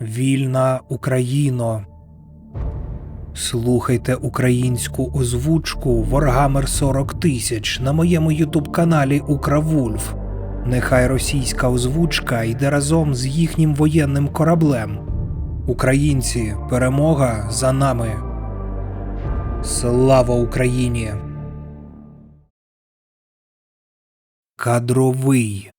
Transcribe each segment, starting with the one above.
Вільна Україно. Слухайте українську озвучку Warhammer 40 тисяч на моєму ютуб каналі Укравульф. Нехай російська озвучка йде разом з їхнім воєнним кораблем. Українці, перемога за нами. Слава Україні! Кадровий.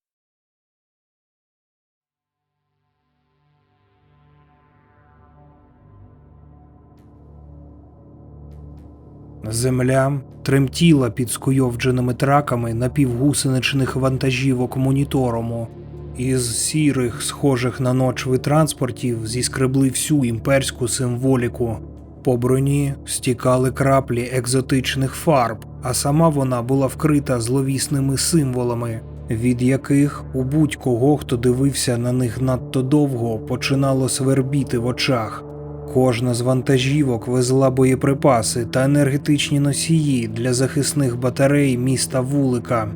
Земля тремтіла під скуйовдженими траками напівгусеничних вантажівок моніторому. Із сірих, схожих на ночви транспортів, зіскребли всю імперську символіку. По броні стікали краплі екзотичних фарб, а сама вона була вкрита зловісними символами, від яких у будь-кого, хто дивився на них надто довго, починало свербіти в очах. Кожна з вантажівок везла боєприпаси та енергетичні носії для захисних батарей міста Вулика.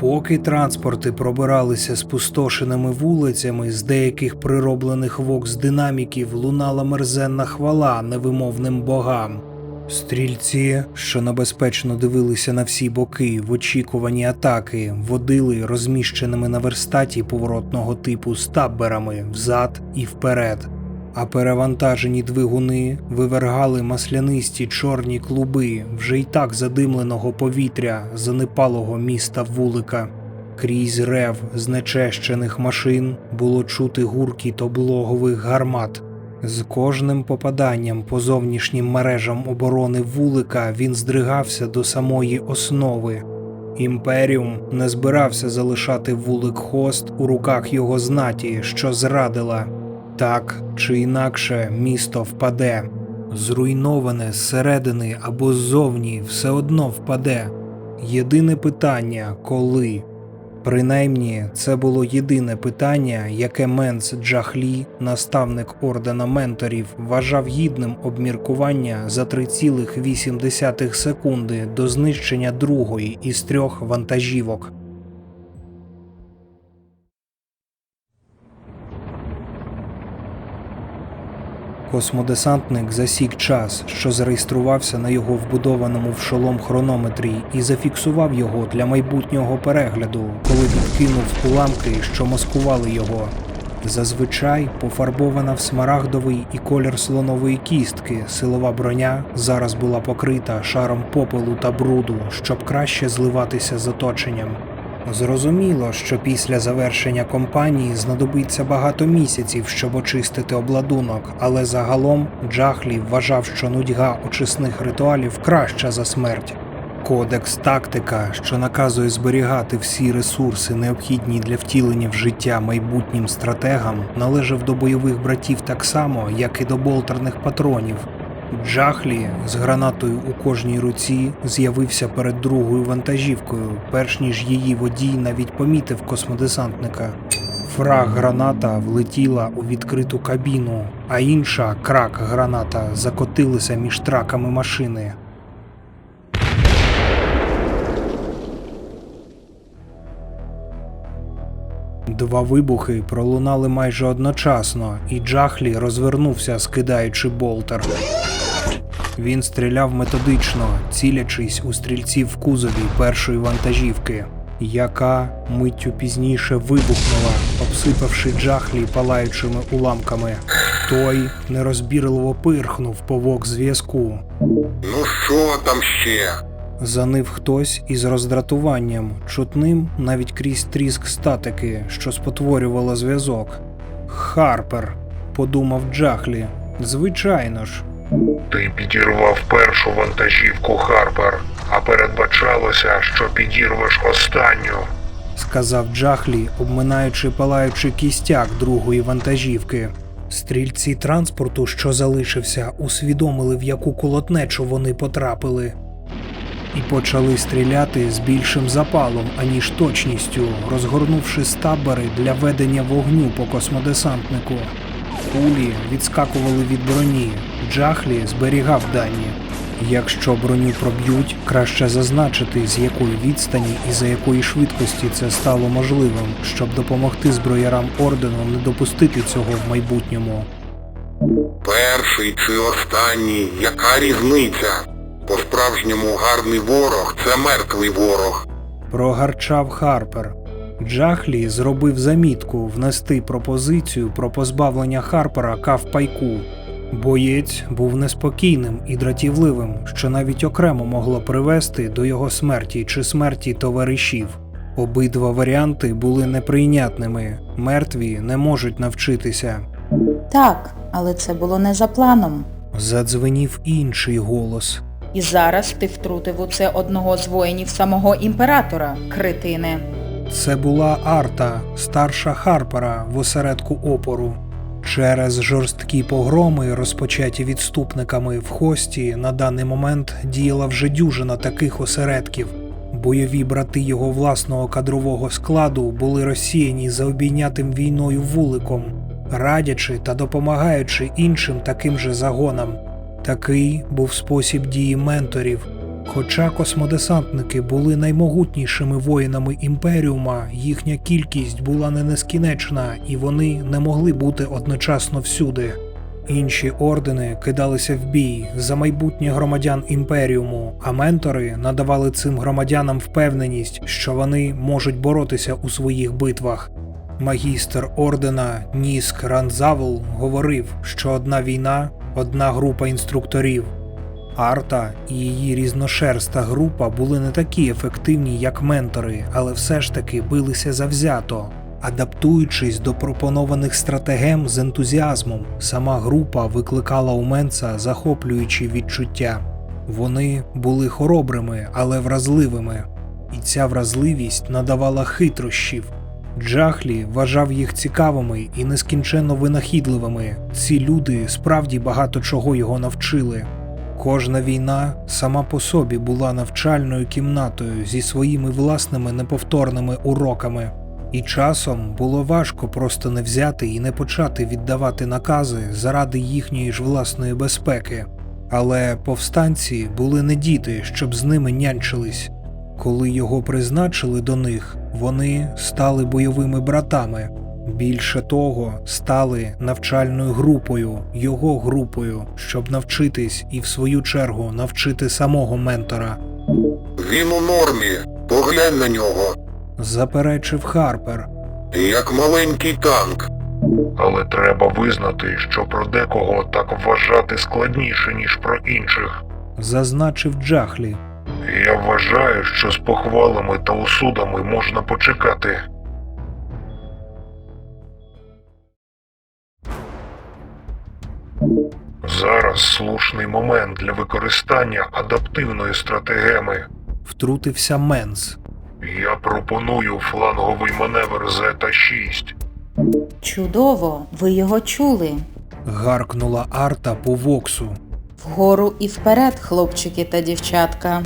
Поки транспорти пробиралися спустошеними вулицями, з деяких прироблених вокс динаміків лунала мерзенна хвала невимовним богам. Стрільці, що небезпечно дивилися на всі боки в очікуванні атаки, водили розміщеними на верстаті поворотного типу стабберами взад і вперед а перевантажені двигуни вивергали маслянисті чорні клуби вже й так задимленого повітря занепалого міста вулика. Крізь рев знечещених машин було чути гуркіт облогових гармат. З кожним попаданням по зовнішнім мережам оборони вулика він здригався до самої основи. Імперіум не збирався залишати вулик хост у руках його знаті, що зрадила. Так чи інакше місто впаде, зруйноване зсередини або ззовні все одно впаде. Єдине питання коли. Принаймні, це було єдине питання, яке Менс Джахлі, наставник ордена менторів, вважав гідним обміркування за 3,8 секунди до знищення другої із трьох вантажівок. Космодесантник засік час, що зареєструвався на його вбудованому в шолом хронометрі, і зафіксував його для майбутнього перегляду, коли відкинув уламки, що маскували його. Зазвичай пофарбована в смарагдовий і колір слонової кістки, силова броня зараз була покрита шаром попелу та бруду, щоб краще зливатися з оточенням. Зрозуміло, що після завершення кампанії знадобиться багато місяців, щоб очистити обладунок, але загалом Джахлі вважав, що нудьга очисних ритуалів краща за смерть. Кодекс тактика, що наказує зберігати всі ресурси, необхідні для втілення в життя майбутнім стратегам, належав до бойових братів так само, як і до болтерних патронів. Джахлі з гранатою у кожній руці з'явився перед другою вантажівкою, перш ніж її водій навіть помітив космодесантника. Фраг граната влетіла у відкриту кабіну, а інша крак граната закотилася між траками машини. Два вибухи пролунали майже одночасно, і Джахлі розвернувся, скидаючи болтер. Він стріляв методично, цілячись у стрільців в кузові першої вантажівки, яка миттю пізніше вибухнула, обсипавши джахлі палаючими уламками. Той нерозбірливо пирхнув по вок зв'язку. Ну що там ще? Занив хтось із роздратуванням, чутним навіть крізь тріск статики, що спотворювало зв'язок. Харпер, подумав Джахлі. Звичайно ж, Ти підірвав першу вантажівку Харпер, а передбачалося, що підірвеш останню. сказав Джахлі, обминаючи палаючи кістяк другої вантажівки. Стрільці транспорту, що залишився, усвідомили, в яку колотнечу вони потрапили, і почали стріляти з більшим запалом, аніж точністю, розгорнувши стабери для ведення вогню по космодесантнику. Кулі відскакували від броні. Джахлі зберігав дані. Якщо броню проб'ють, краще зазначити, з якої відстані і за якої швидкості це стало можливим, щоб допомогти зброярам ордену не допустити цього в майбутньому. Перший чи останній, яка різниця? По-справжньому гарний ворог це мертвий ворог. Прогарчав Харпер. Джахлі зробив замітку внести пропозицію про позбавлення Харпера кавпайку. Боєць був неспокійним і дратівливим, що навіть окремо могло привести до його смерті чи смерті товаришів. Обидва варіанти були неприйнятними. Мертві не можуть навчитися. Так, але це було не за планом. Задзвенів інший голос. І зараз ти втрутив у це одного з воїнів самого імператора, критине. Це була Арта, старша Харпера в осередку опору. Через жорсткі погроми, розпочаті відступниками в хості, на даний момент діяла вже дюжина таких осередків. Бойові брати його власного кадрового складу були розсіяні за обійнятим війною вуликом, радячи та допомагаючи іншим таким же загонам. Такий був спосіб дії менторів. Хоча космодесантники були наймогутнішими воїнами імперіума, їхня кількість була не нескінчена, і вони не могли бути одночасно всюди. Інші ордени кидалися в бій за майбутнє громадян імперіуму, а ментори надавали цим громадянам впевненість, що вони можуть боротися у своїх битвах. Магістр ордена Ніск Ранзавл говорив, що одна війна одна група інструкторів. Арта і її різношерста група були не такі ефективні, як ментори, але все ж таки билися завзято. Адаптуючись до пропонованих стратегем з ентузіазмом, сама група викликала у Менца захоплюючі відчуття. Вони були хоробрими, але вразливими, і ця вразливість надавала хитрощів. Джахлі вважав їх цікавими і нескінченно винахідливими. Ці люди справді багато чого його навчили. Кожна війна сама по собі була навчальною кімнатою зі своїми власними неповторними уроками, і часом було важко просто не взяти і не почати віддавати накази заради їхньої ж власної безпеки. Але повстанці були не діти, щоб з ними нянчились. Коли його призначили до них, вони стали бойовими братами. Більше того, стали навчальною групою, його групою, щоб навчитись і в свою чергу навчити самого ментора. Він у нормі. Поглянь на нього. Заперечив Харпер. Як маленький танк. Але треба визнати, що про декого так вважати складніше, ніж про інших. Зазначив Джахлі. Я вважаю, що з похвалами та усудами можна почекати. Зараз слушний момент для використання адаптивної стратегеми. Втрутився Менс. Я пропоную фланговий маневр Зета 6. Чудово, ви його чули. Гаркнула Арта по воксу. Вгору і вперед, хлопчики та дівчатка.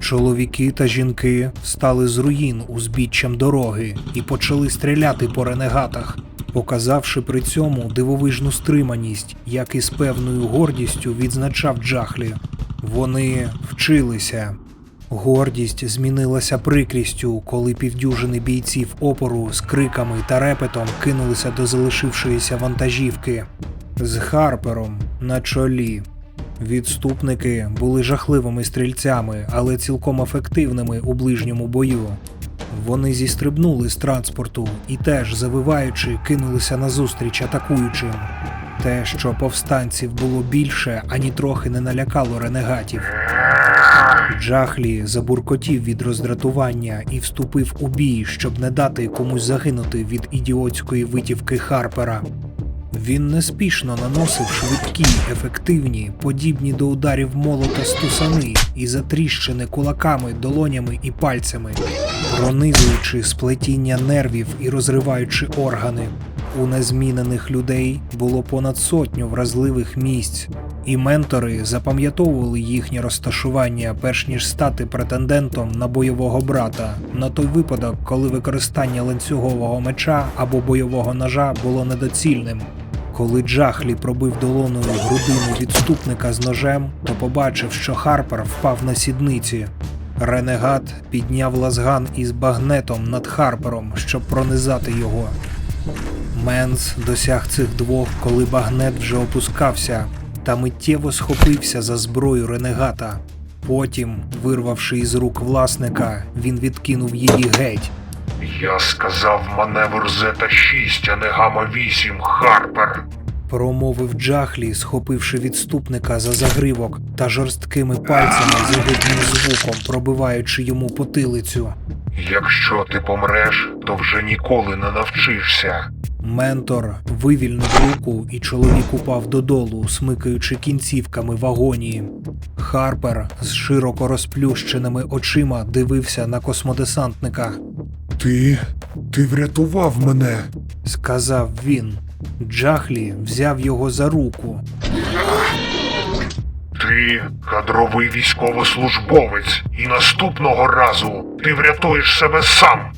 Чоловіки та жінки стали з руїн узбіччям дороги і почали стріляти по ренегатах, показавши при цьому дивовижну стриманість, як і з певною гордістю відзначав Джахлі. Вони вчилися. Гордість змінилася прикрістю, коли півдюжини бійців опору з криками та репетом кинулися до залишившоїся вантажівки з Харпером на чолі. Відступники були жахливими стрільцями, але цілком ефективними у ближньому бою. Вони зістрибнули з транспорту і теж, завиваючи, кинулися назустріч атакуючим. Те, що повстанців було більше, ані трохи не налякало ренегатів. Джахлі забуркотів від роздратування і вступив у бій, щоб не дати комусь загинути від ідіотської витівки Харпера. Він неспішно наносив швидкі, ефективні, подібні до ударів молота стусани і затріщини кулаками, долонями і пальцями, пронизуючи сплетіння нервів і розриваючи органи. У незмінених людей було понад сотню вразливих місць, і ментори запам'ятовували їхнє розташування, перш ніж стати претендентом на бойового брата, на той випадок, коли використання ланцюгового меча або бойового ножа було недоцільним. Коли Джахлі пробив долоною грудину відступника з ножем, то побачив, що Харпер впав на сідниці. Ренегат підняв лазган із багнетом над Харпером, щоб пронизати його. Менс досяг цих двох, коли багнет вже опускався, та миттєво схопився за зброю ренегата. Потім, вирвавши із рук власника, він відкинув її геть. Я сказав маневр Зета 6, а не Гама 8, Харпер. Промовив Джахлі, схопивши відступника за загривок та жорсткими пальцями з гидним звуком, пробиваючи йому потилицю. Якщо ти помреш, то вже ніколи не навчишся. Ментор вивільнив руку, і чоловік упав додолу, смикаючи кінцівками в агонії. Харпер з широко розплющеними очима дивився на космодесантника. Ти. ти врятував мене. Сказав він. Джахлі взяв його за руку. Ти кадровий військовослужбовець, і наступного разу ти врятуєш себе сам.